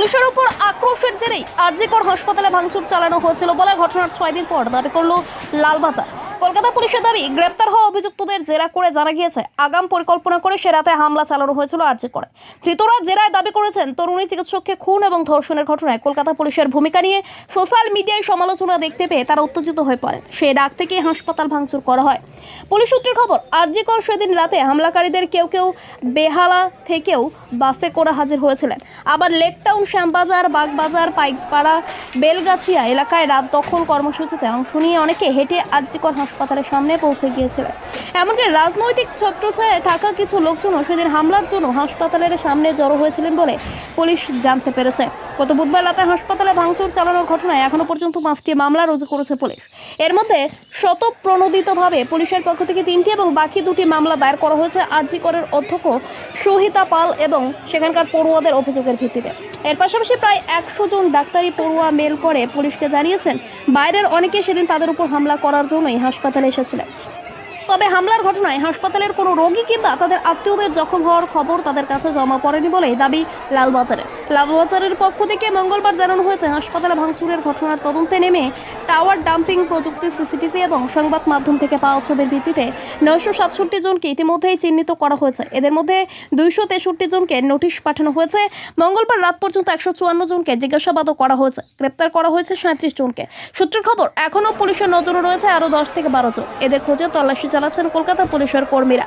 পুলিশের উপর আক্রোশের জেরেই আরজিকর হাসপাতালে ভাঙচুর চালানো হয়েছিল বলে ঘটনার ছয় দিন পর দাবি করল লালবাজার। কলকাতা পুলিশের দাবি, গ্রেপ্তার হওয়া অভিযুক্তদের জেরা করে জানা গিয়েছে। আগাম পরিকল্পনা করে সে রাতে হামলা চালানো হয়েছিল আর্জি করে। ধৃতরা জেরায় দাবি করেছেন, তরুণী চিকিৎসককে খুন এবং ধর্ষণের ঘটনায় কলকাতা পুলিশের ভূমিকা নিয়ে সোশ্যাল মিডিয়ায় সমালোচনা দেখতে পেয়ে তারা উত্তেজিত হয়ে পড়েন। সে ডাক থেকে হাসপাতাল ভাঙচুর করা হয়। পুলিশ সূত্রের খবর আরজিকর সেদিন রাতে হামলাকারীদের কেউ কেউ বেহালা থেকেও বাসে করে হাজির হয়েছিলেন। আবার লেকটাউন, শ্যামবাজার, বাগবাজার, পাইকপাড়া, বেলগাছিয়া এলাকায় রাত দখল কর্মসূচিতে অংশ নিয়ে অনেকে হেঁটে আরজিকর হাসপাতালের সামনে পৌঁছে গিয়েছিলেন। এমনকি রাজনৈতিক ছত্রছায়ায় থাকা কিছু লোকজনও সেদিন হামলার জন্য হাসপাতালের সামনে জড়ো হয়েছিলেন বলে পুলিশ জানতে পেরেছে। গত বুধবার রাতে হাসপাতালে ভাঙচুর চালানোর ঘটনায় এখনও পর্যন্ত পাঁচটি মামলা রুজু করেছে পুলিশ। এর মধ্যে শতপ্রণোদিতভাবে পুলিশের পক্ষ থেকে তিনটি এবং বাকি দুটি মামলা দায়ের করা হয়েছে। আরজিকরের অধ্যক্ষ সহিতা পাল এবং সেখানকার পড়ুয়াদের অভিযোগের ভিত্তিতে। এর পাশাপাশি প্রায় একশো জন ডাক্তারি পড়ুয়া মেল করে পুলিশকে জানিয়েছেন, বাইরের অনেকে সেদিন তাদের উপর হামলা করার জন্যই হাসপাতালে এসেছিলেন। তবে হামলার ঘটনায় হাসপাতালের কোনো রোগী কিংবা তাদের আত্মীয়দের জখম হওয়ার খবর তাদের কাছে জমা পড়েনি বলে দাবি লালবাজারের লালবাজারের পক্ষ থেকে মঙ্গলবার জানানো হয়েছে, হাসপাতালে ভাঙচুরের ঘটনার তদন্তে নেমে টাওয়ার ডাম্পিং প্রযুক্তি সিসিটিভি এবং সংবাদ মাধ্যম থেকে পাওয়া ছবির ভিত্তিতে নয়শো সাতষট্টি জনকে ইতিমধ্যেই চিহ্নিত করা হয়েছে। এদের মধ্যে দুইশো তেষট্টি জনকে নোটিশ পাঠানো হয়েছে। মঙ্গলবার রাত পর্যন্ত একশো চুয়ান্ন জনকে জিজ্ঞাসাবাদও করা হয়েছে। গ্রেপ্তার করা হয়েছে সাঁত্রিশ জনকে। সূত্রের খবর, এখনও পুলিশের নজরে রয়েছে আরও দশ থেকে বারো জন। এদের খোঁজে তল্লাশি চালাচ্ছেন কলকাতা পুলিশের কর্মীরা।